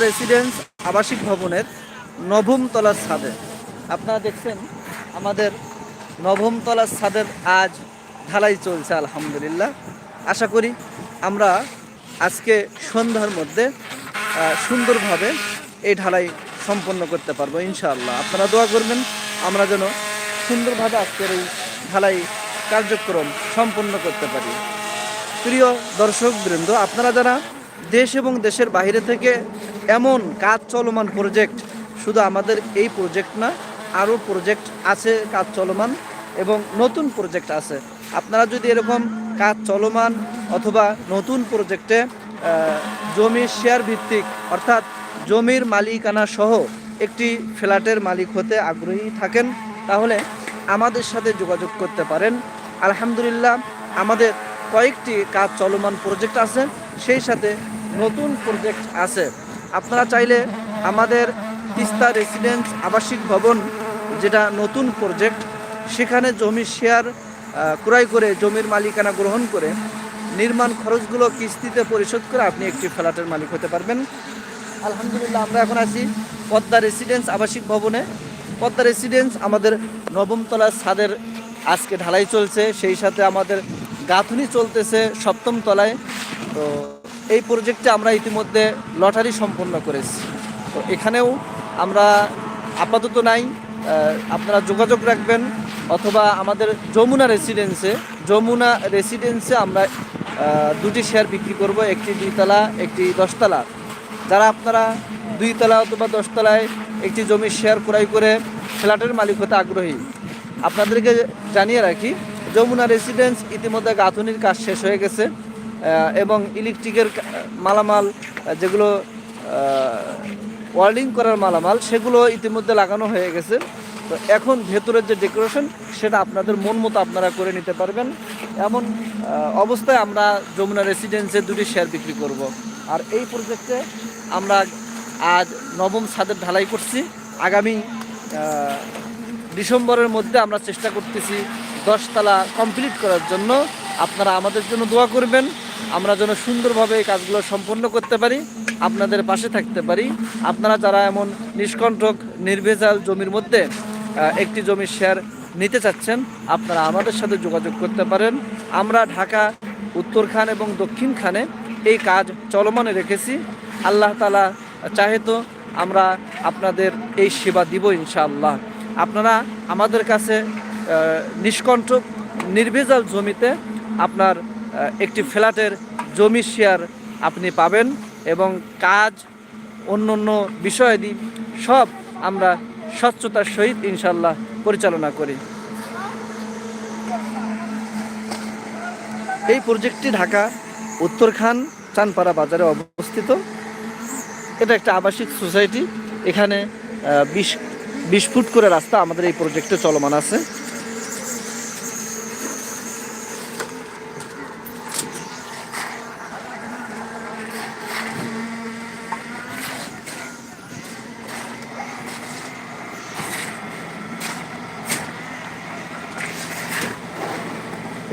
Residence আবাসিক ভবনের নবম তলার ছাদে। আপনারা দেখছেন আমাদের নবম তলার ছাদের আজ ঢালাই চলছে, আলহামদুলিল্লাহ। আশা করি আমরা আজকে সন্ধ্যার মধ্যে সুন্দরভাবে এই ঢালাই সম্পন্ন করতে পারব, ইনশাআল্লাহ। আপনারা দোয়া করবেন, আমরা যেন সুন্দরভাবে আজকের এই ঢালাই কার্যক্রম সম্পন্ন করতে পারি। প্রিয় দর্শক বৃন্দ আপনারা যারা দেশ এবং দেশের বাইরে থেকে এমন কাজ চলমান প্রজেক্ট শুধু আমাদের এই প্রজেক্ট না, আরও প্রজেক্ট আছে কাজ চলমান এবং নতুন প্রজেক্ট আছে। আপনারা যদি এরকম কাজ চলমান অথবা নতুন প্রজেক্টে জমির শেয়ার ভিত্তিক, অর্থাৎ জমির মালিকানা সহ একটি ফ্ল্যাটের মালিক হতে আগ্রহী থাকেন, তাহলে আমাদের সাথে যোগাযোগ করতে পারেন। আলহামদুলিল্লাহ, আমাদের কয়েকটি কাজ চলমান প্রজেক্ট আছে, সেই সাথে নতুন প্রজেক্ট আছে। আপনারা চাইলে আমাদের তিস্তা রেসিডেন্স আবাসিক ভবন, যেটা নতুন প্রজেক্ট সেখানে জমির শেয়ার ক্রয় করে জমির মালিকানা গ্রহণ করে নির্মাণ খরচগুলো কিস্তিতে পরিশোধ করে আপনি একটি ফ্ল্যাটের মালিক হতে পারবেন। আলহামদুলিল্লাহ, আমরা এখন আছি পদ্মা রেসিডেন্স আবাসিক ভবনে। পদ্মা রেসিডেন্স আমাদের নবম তলার ছাদের আজকে ঢালাই চলছে, সেই সাথে আমাদের গাঁথুনি চলতেছে সপ্তম তলায় তো এই প্রজেক্টে আমরা ইতিমধ্যে লটারি সম্পন্ন করেছি। তো এখানেও আমরা আপাতত নাই আপনারা যোগাযোগ রাখবেন অথবা আমাদের যমুনা রেসিডেন্সে যমুনা রেসিডেন্সে আমরা দুটি শেয়ার বিক্রি করব, একটি দুইতলা, একটি দশতলা। যারা আপনারা দুইতলা অথবা দশতলায় একটি জমির শেয়ার ক্রয় করে ফ্ল্যাটের মালিক হতে আগ্রহী, আপনাদেরকে জানিয়ে রাখি, যমুনা রেসিডেন্স ইতিমধ্যে গাঁথনির কাজ শেষ হয়ে গেছে। এবং ইলেকট্রিকের মালামাল যেগুলো ওয়ার্ল্ডিং করার মালামাল, সেগুলো ইতিমধ্যে লাগানো হয়ে গেছে। তো এখন ভেতরের যে ডেকোরেশন, সেটা আপনাদের মন মতো আপনারা করে নিতে পারবেন। এমন অবস্থায় আমরা যমুনা রেসিডেন্সে দুটি শেয়ার বিক্রি করব। আর এই প্রজেক্টে আমরা আজ নবম ছাদের ঢালাই করছি। আগামী ডিসেম্বরের মধ্যে আমরা চেষ্টা করতেছি দশতলা কমপ্লিট করার জন্য। আপনারা আমাদের জন্য দোয়া করবেন। আমরা যেন সুন্দরভাবে এই কাজগুলো সম্পন্ন করতে পারি আপনাদের পাশে থাকতে পারি। আপনারা যারা এমন নিষ্কণ্ঠক নির্ভেজাল জমির মধ্যে একটি জমির শেয়ার নিতে চাচ্ছেন আপনারা আমাদের সাথে যোগাযোগ করতে পারেন। আমরা ঢাকা উত্তর খান এবং দক্ষিণ খানে এই কাজ চলমানে রেখেছি। আল্লাহ তালা চাহে তো আমরা আপনাদের এই সেবা দিব ইনশাআল্লাহ। আপনারা আমাদের কাছে আহ, নিষ্কণ্ঠ নির্ভেজাল জমিতে আপনার একটি ফ্ল্যাটের জমি শেয়ার আপনি পাবেন এবং কাজ, অন্য অন্য বিষয়াদি সব আমরা স্বচ্ছতার সহিত ইনশাল্লাহ পরিচালনা করি। এই প্রজেক্টটি ঢাকা, উত্তরখান, চানপাড়া বাজারে অবস্থিত। এটা একটা আবাসিক সোসাইটি এখানে বিশ বিশ ফুট করে রাস্তা আমাদের এই প্রজেক্টে চলমান আছে।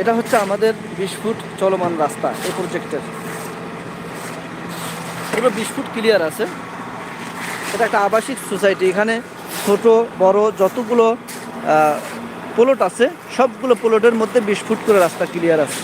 এটা হচ্ছে আমাদের বিশ ফুট চলমান রাস্তা, এই প্রজেক্টের পুরো বিশ ফুট ক্লিয়ার আছে। এটা একটা আবাসিক সোসাইটি এখানে ছোট, বড়, যতগুলো প্লট আছে, সবগুলো প্লটের মধ্যে বিশ ফুট করে রাস্তা ক্লিয়ার আছে।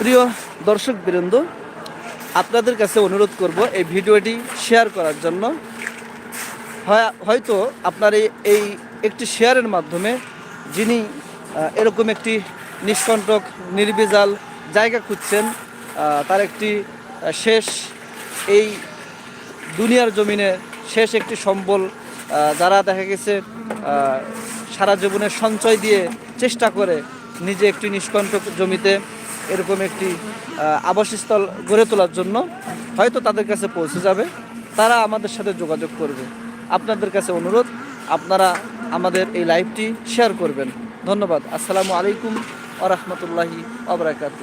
প্রিয় দর্শক বৃন্দ, আপনাদের কাছে অনুরোধ করব এই ভিডিওটি শেয়ার করার জন্য। হয়তো আপনার এই একটি শেয়ারের মাধ্যমে যিনি এরকম একটি নিষ্কণ্টক, নির্বিজাল জায়গা খুঁজছেন তার একটি শেষ, এই দুনিয়ার জমিনে শেষ একটি সম্বল যারা দেখা গেছে সারা জীবনের সঞ্চয় দিয়ে চেষ্টা করে নিজে একটি নিষ্কণ্টক জমিতে এরকম একটি আবাসস্থল গড়ে তোলার জন্য হয়তো তাদের কাছে পৌঁছে যাবে। তারা আমাদের সাথে যোগাযোগ করবে। আপনাদের কাছে অনুরোধ, আপনারা আমাদের এই লাইভটি শেয়ার করবেন। ধন্যবাদ। আসসালামু আলাইকুম আ রহমতুল্লাহি আবরাকাতু